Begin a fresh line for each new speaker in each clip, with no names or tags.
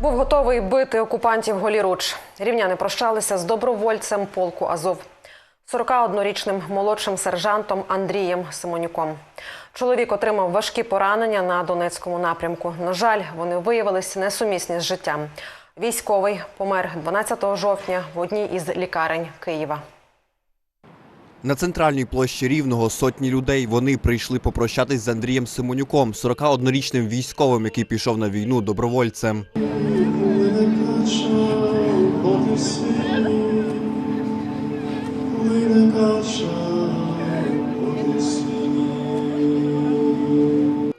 Був готовий бити окупантів голіруч. Рівняни прощалися з добровольцем полку Азов, 41-річним молодшим сержантом Андрієм Симонюком. Чоловік отримав важкі поранення на Донецькому напрямку. На жаль, вони виявилися несумісні з життям. Військовий помер 12 жовтня в одній із лікарень Києва.
На центральній площі Рівного сотні людей вони прийшли попрощатись з Андрієм Симонюком, 41-річним військовим, який пішов на війну добровольцем.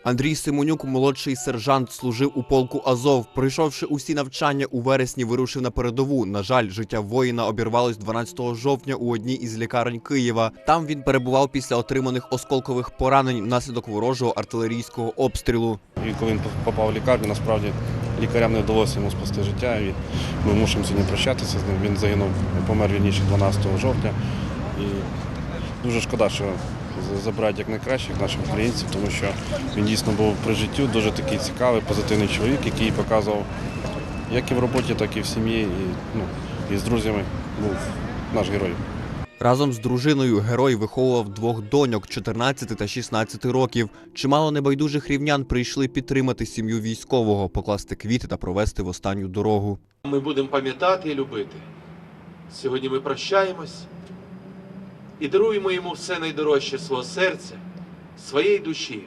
Андрій Симонюк, молодший сержант, служив у полку Азов. Пройшовши усі навчання, у вересні вирушив на передову. На жаль, життя воїна обірвалось 12 жовтня у одній із лікарень Києва. Там він перебував після отриманих осколкових поранень внаслідок ворожого артилерійського обстрілу.
І коли він попав в лікарню, насправді лікарям не вдалося йому спасти життя. І ми мусимо сьогодні прощатися з ним. Він загинув, помер вірніше 12 жовтня. І дуже шкода, що з- забирають як найкращих наших українців, тому що він дійсно був при життю дуже такий цікавий, позитивний чоловік, який показував як і в роботі, так і в сім'ї, і, ну, і з друзями був наш герой.
Разом з дружиною герой виховував двох доньок 14 та 16 років. Чимало небайдужих рівнян прийшли підтримати сім'ю військового, покласти квіти та провести в останню дорогу.
Ми будемо пам'ятати і любити. Сьогодні ми прощаємось і даруємо йому все найдорожче свого серця, своєї душі.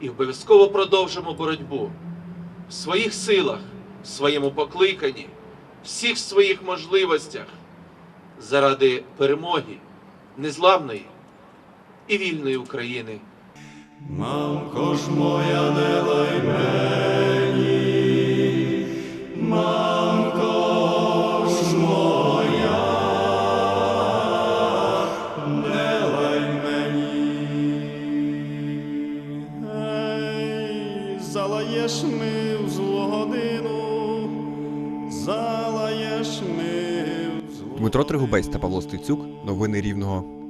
І обов'язково продовжимо боротьбу в своїх силах, в своєму покликанні, всіх своїх можливостях заради перемоги незламної і вільної України.
Мамко ж моя не лай мені, мамко ж моя, не лай мені. Ей, залаєш ми в злу годину, залаєш ми
Дмитро Тригубець та Павло Стецюк. Новини Рівного.